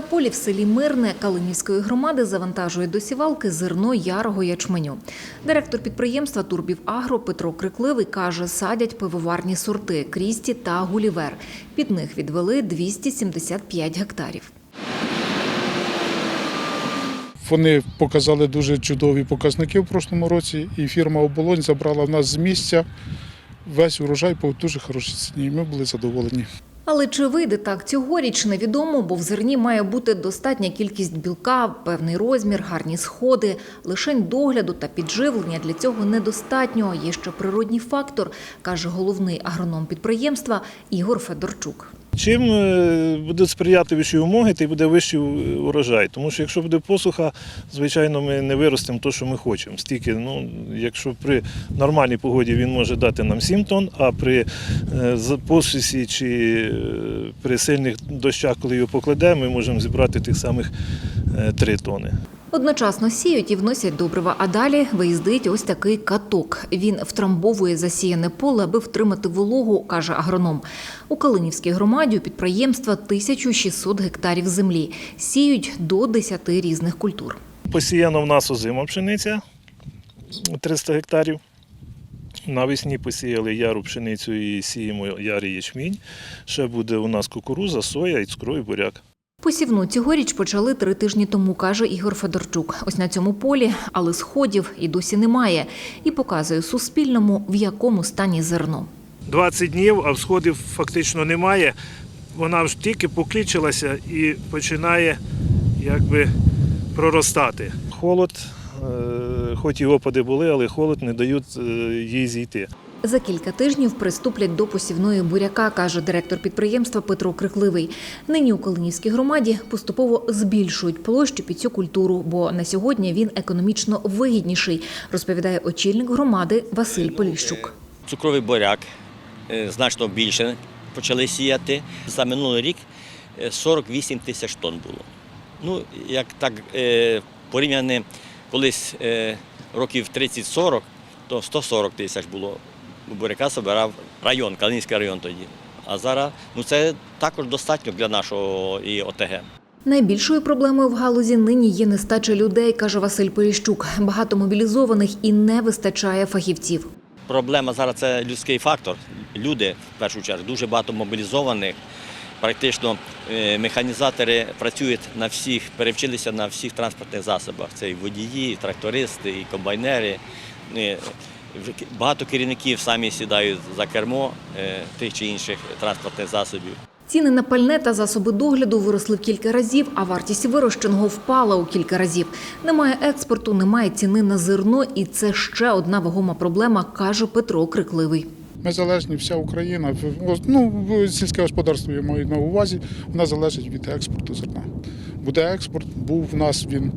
На полі в селі Мирне Калинівської громади завантажує до сівалки зерно ярого ячменю. Директор підприємства Турбів Агро Петро Крикливий каже, садять пивоварні сорти Крісті та Гулівер. Під них відвели 275 гектарів. Вони показали дуже чудові показники в прошлому році, і фірма Оболонь забрала в нас з місця весь урожай по дуже хорошій ціні. Ми були задоволені. Але чи вийде так цьогоріч, невідомо, бо в зерні має бути достатня кількість білка, певний розмір, гарні сходи. Лишень догляду та підживлення для цього недостатньо. Є ще природній фактор, каже головний агроном підприємства Ігор Федорчук. Чим е, будуть сприяти вищі умови, то й буде вищий урожай. Тому що якщо буде посуха, звичайно, ми не виростемо те, що ми хочемо. Стільки, ну, якщо при нормальній погоді він може дати нам 7 тонн, а при е, посусі чи е, при сильних дощах, коли його покладемо, ми можемо зібрати тих самих 3 тонни. Одночасно сіють і вносять добрива, а далі виїздить ось такий каток. Він втрамбовує засіяне поле, аби втримати вологу, каже агроном. У Калинівській громаді у підприємства 1600 гектарів землі. Сіють до 10 різних культур. Посіяно в нас озима пшениця 300 гектарів. Навесні посіяли яру пшеницю і сіємо ярий ячмінь. Ще буде у нас кукуруза, соя і цукровий буряк. Посівну цьогоріч почали три тижні тому, каже Ігор Федорчук. Ось на цьому полі, але сходів і досі немає. І показує Суспільному, в якому стані зерно. 20 днів, а всходів фактично немає. Вона ж тільки поклічилася і починає якби проростати. Холод, е, хоч і опади були, але холод не дають е, їй зійти. За кілька тижнів приступлять до посівної буряка, каже директор підприємства Петро Крикливий. Нині у Калинівській громаді поступово збільшують площу під цю культуру, бо на сьогодні він економічно вигідніший, розповідає очільник громади Василь Поліщук. цукровий буряк е, значно більше почали сіяти. За минулий рік е, 48 тисяч тонн було. Ну, як так е, порівняно колись е, років 30-40, то 140 тисяч було. Буряка збирав район, Калинівський район тоді. А зараз ну, це також достатньо для нашого і ОТГ. Найбільшою проблемою в галузі нині є нестача людей, каже Василь Поліщук. Багато мобілізованих і не вистачає фахівців. Проблема зараз це людський фактор. Люди, в першу чергу, дуже багато мобілізованих. Практично е, механізатори працюють на всіх, перевчилися на всіх транспортних засобах. Це і водії, і трактористи, і комбайнери. В- Багато керівників самі сідають за кермо е, тих чи інших транспортних засобів. Ціни на пальне та засоби догляду виросли в кілька разів, а вартість вирощеного впала у кілька разів. Немає експорту, немає ціни на зерно, і це ще одна вагома проблема, каже Петро Крикливий. Ми залежні, вся Україна. в- Ну, в- сільське господарство я маю на увазі, вона залежить від експорту зерна. Буде експорт, був в нас він.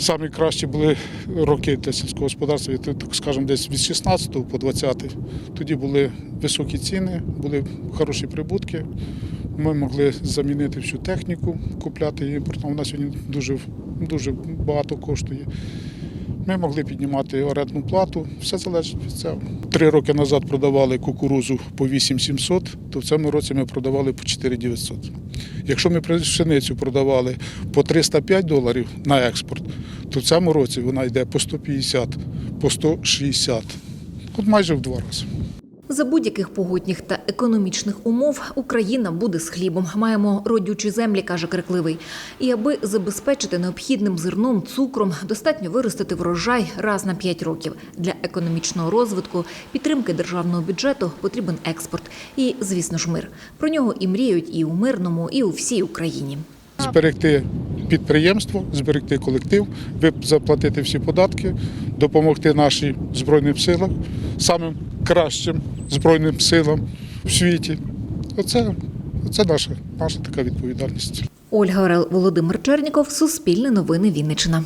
Самі кращі були роки для сільського господарства, так скажемо, десь від 16 по 20. Тоді були високі ціни, були хороші прибутки. Ми могли замінити всю техніку, купляти імпортну. Вона сьогодні дуже, дуже багато коштує. Ми могли піднімати орендну плату, все залежить від цього. Три роки назад продавали кукурузу по 8700, то в цьому році ми продавали по 4900. Якщо ми пшеницю продавали по 305 доларів на експорт, то в цьому році вона йде по 150, по 160. От майже в два рази. За будь-яких погодних та економічних умов Україна буде з хлібом. Маємо родючі землі, каже Крикливий. І аби забезпечити необхідним зерном, цукром, достатньо виростити врожай раз на 5 років. Для економічного розвитку, підтримки державного бюджету потрібен експорт. І, звісно ж, мир. Про нього і мріють і у мирному, і у всій Україні. Зберегти підприємство, зберегти колектив, заплатити всі податки, допомогти нашим Збройним силам, самим кращим Збройним силам в світі. Оце, оце наша, наша така відповідальність. Ольга Орел, Володимир Черніков, Суспільне новини Вінниччина.